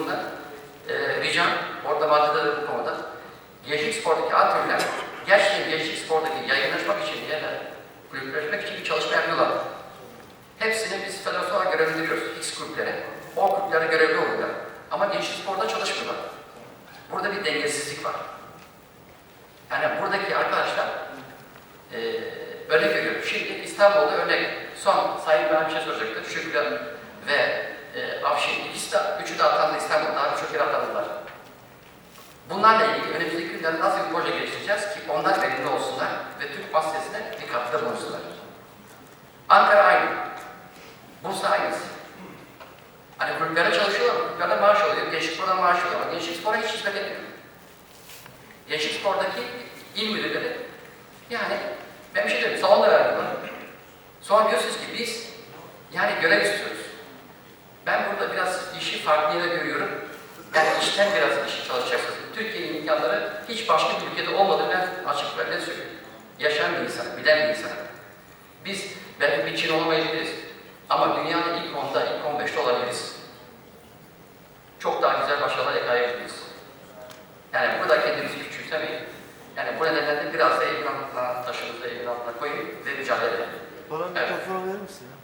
kurulunda e, ricam, orada de bu konuda, Gençlik Spor'daki antrenörler gerçekten Gençlik Spor'daki yaygınlaşmak için ya da kulüpleşmek için bir çalışma yapıyorlar. Hepsini biz federasyon olarak görevlendiriyoruz X kulüplere. O kulüplere görevli oluyorlar. Ama Gençlik Spor'da çalışmıyorlar. Burada bir dengesizlik var. Yani buradaki arkadaşlar e, örnek veriyorum. Şimdi İstanbul'da örnek son Sayın ben bir şey soracaktı. Şükrü ve e, Afşin ikisi de, üçü de atandı İstanbul'da. Daha birçok yere atandılar. Bunlarla ilgili önümüzdeki günlerde nasıl bir proje geliştireceğiz ki onlar verimli olsunlar ve Türk basketine bir katkıda bulunsunlar. Ankara aynı. Bursa aynısı. Hani kulüplere çalışıyorlar, kulüplerde maaş alıyor, gençlik spordan maaş alıyor ama gençlik spora hiç hizmet etmiyor. Gençlik spordaki il müdürleri yani ben bir şey diyorum, salon da verdim bana. Sonra diyorsunuz ki biz yani görev istiyoruz. Ben burada biraz işi farklı yere görüyorum. Yani işten biraz işi çalışacaksınız. Türkiye'nin imkanları hiç başka bir ülkede olmadığını ben açık ve net söylüyorum. Yaşayan bir insan, bilen bir insan. Biz belki bir Çin olamayabiliriz. Ama dünyanın ilk 10'da, ilk 15'te olabiliriz. Çok daha güzel başarılar yakalayabiliriz. Yani burada kendimizi küçültemeyin. Yani bu nedenle de biraz da elin altına, taşınızı elin altına koyun ve mücadele edin. Bana Evet. mikrofon verir misin? ya?